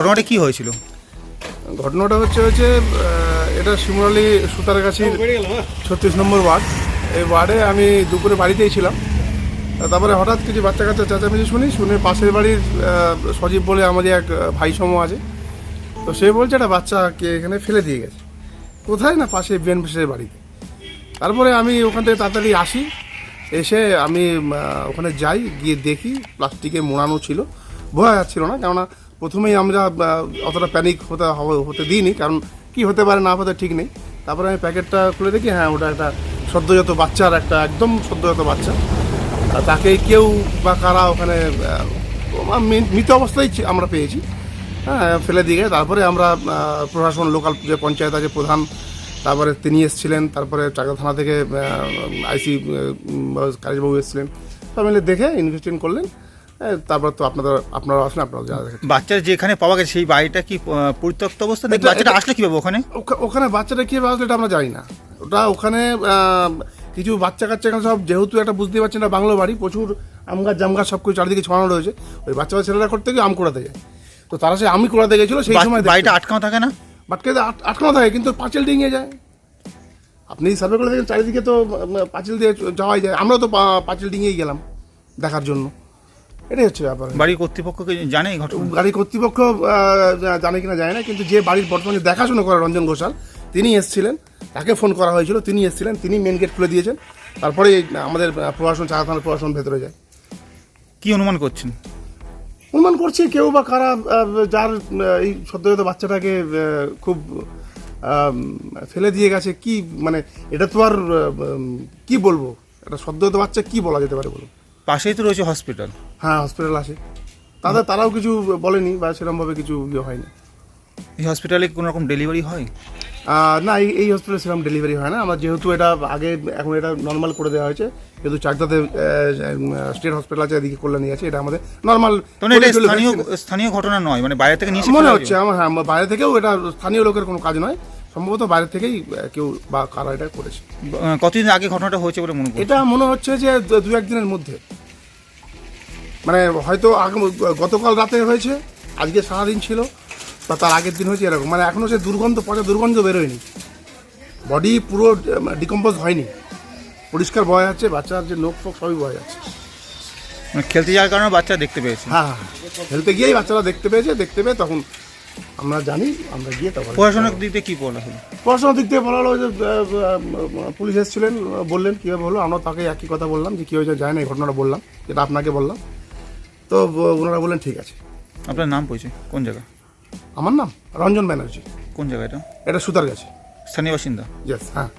ঘটনাটা কি হয়েছিল? ঘটনাটা হচ্ছে আহ, এটা শিমুরালি সুতারগাছির ছত্রিশ নম্বর ওয়ার্ড। এই ওয়ার্ডে আমি দুপুরে বাড়িতেই ছিলাম। তারপরে হঠাৎ কিছু বাচ্চা কাচ্চা চেঁচামেচি শুনি শুনে পাশের বাড়ির সজীব বলে আমাদের এক ভাই সম আছে। তো সে বলছে একটা বাচ্চাকে এখানে ফেলে দিয়ে গেছে। কোথায় না পাশে বেন বেনফিসের বাড়িতে? তারপরে আমি ওখান থেকে তাড়াতাড়ি আসি। এসে আমি ওখানে যাই গিয়ে দেখি প্লাস্টিকে মোড়ানো ছিল। বোঝা যাচ্ছিল না কেননা প্রথমেই আমরা অতটা প্যানিক হতে হতে দিইনি, কারণ কি হতে পারে না হতে ঠিক নেই। তারপরে আমি প্যাকেটটা খুলে দেখি হ্যাঁ ওটা একটা সদ্যজাত বাচ্চার একটা একদম সদ্যজাত বাচ্চা। তাকে কেউ বা কারা ওখানে মৃত অবস্থায় আমরা পেয়েছি। হ্যাঁ ফেলে দিয়ে তারপরে আমরা প্রশাসন লোকাল যে পঞ্চায়েত আছে প্রধান, তারপরে তিনি এসেছিলেন, তারপরে চাকদা থানা থেকে আইসি কাজবাবু এসেছিলেন। সব মিলে দেখে ইনভেস্টিগেশন করলেন। তারপর তো আপনাদের আপনারা আসলেন আপনারা দেখেন। যেখানে পাওয়া গেছে সেই বাড়িটা কি পরিত্যক্ত অবস্থা নাকি বাচ্চাটা আসলে কীভাবে ওখানে? ওখা- ওখানে বাচ্চাটা কীভাবে আসলে এটা আমরা জানি না। ওটা ওখানে কিছু বাচ্চা কাচ্চা এখানে সব যেহেতু একটা বুঝতে পারছেন না বাংলো বাড়ি প্রচুর আম গাছ জাম গাছ সব কিছু চারিদিকে ছড়ানো রয়েছে। ওই বাচ্চা ছেলেরা করতে গিয়ে আম কুড়াতে যায়। তো তারা সে আমি কুড়াতে গেছিল সেই সময় বাড়িটা আটকানো থাকে না? বাটকে আটকানো থাকে কিন্তু পাঁচিল ডিঙিয়ে যায়। আপনি সার্ভে করে দেখেন চারিদিকে তো পাঁচিল দিয়ে যাওয়াই যায়। আমরা তো পাঁচিল ডিঙিয়েই গেলাম দেখার জন্য। এটাই হচ্ছে ব্যাপার। বাড়ির কর্তৃপক্ষকে জানে এই ঘটনা? গাড়ি কর্তৃপক্ষ জানে কিনা জানে না কিন্তু যে বাড়ির বর্তমানে দেখাশোনা করে রঞ্জন ঘোষাল তিনি এসেছিলেন তাকে ফোন করা হয়েছিল তিনি এসেছিলেন তিনি মেন গেট খুলে দিয়েছেন তারপরে আমাদের প্রশাসন চাকা থানার প্রশাসন ভেতরে যায়। কি অনুমান করছেন? অনুমান করছি কেউ বা কারা যার এই সদ্যজাত বাচ্চাটাকে খুব ফেলে দিয়ে গেছে কি মানে এটা তো আর কি বলব? এটা সদ্যজাত বাচ্চা কি বলা যেতে পারে বলুন? পাশেই তো রয়েছে হসপিটাল হ্যাঁ হসপিটাল আছে। তাদের তারাও কিছু বলেনি বা সেরকমভাবে কিছু ইয়ে হয়নি। এই হসপিটালে কোনো রকম ডেলিভারি হয়? না এই এই হসপিটালে সেরকম ডেলিভারি হয় না। আমার যেহেতু এটা আগে এখন এটা নর্মাল করে দেওয়া হয়েছে যেহেতু চাকদাতে স্টেট হসপিটাল আছে এদিকে কল্যাণী আছে এটা আমাদের নর্মাল স্থানীয় স্থানীয় ঘটনা নয় মানে বাইরে থেকে নিয়ে মনে হচ্ছে আমার হ্যাঁ বাইরে থেকেও এটা স্থানীয় লোকের কোনো কাজ নয়। সম্ভবত বাইরে থেকেই কেউ বা কারা এটা করেছে। কতদিন আগে ঘটনাটা হয়েছে বলে মনে এটা মনে হচ্ছে যে দু- একদিনের মধ্যে। মানে হয়তো গতকাল রাতে হয়েছে আজকে সারাদিন ছিল বা তার আগের দিন হয়েছে এরকম। মানে এখনও সে দুর্গন্ধ পচা দুর্গন্ধ বেরোয়নি। বডি পুরো ডিকম্পোজ হয়নি। পরিষ্কার বয় যাচ্ছে বাচ্চার যে নখ ফোক সবই বয় যাচ্ছে মানে খেলতে যাওয়ার কারণে বাচ্চা দেখতে পেয়েছে। হ্যাঁ হ্যাঁ। খেলতে গিয়েই বাচ্চারা দেখতে পেয়েছে দেখতে পেয়ে তখন আমরা জানি আমরা গিয়ে তখন প্রশাসনিক দিক থেকে কি বলা হলো পড়াশোনার দিক থেকে বলা হলো যে পুলিশ এসেছিলেন বললেন কীভাবে হলো আমরা তাকে একই কথা বললাম যে কী হয়েছে যায় না এই ঘটনাটা বললাম যেটা আপনাকে বললাম। তো ওনারা বললেন ঠিক আছে। আপনার নাম পরিচয়? কোন জায়গা? আমার নাম? রঞ্জন ব্যানার্জি। কোন জায়গা এটা? এটা সুতার গেছে স্থানীয় বাসিন্দা? ইয়েস হ্যাঁ।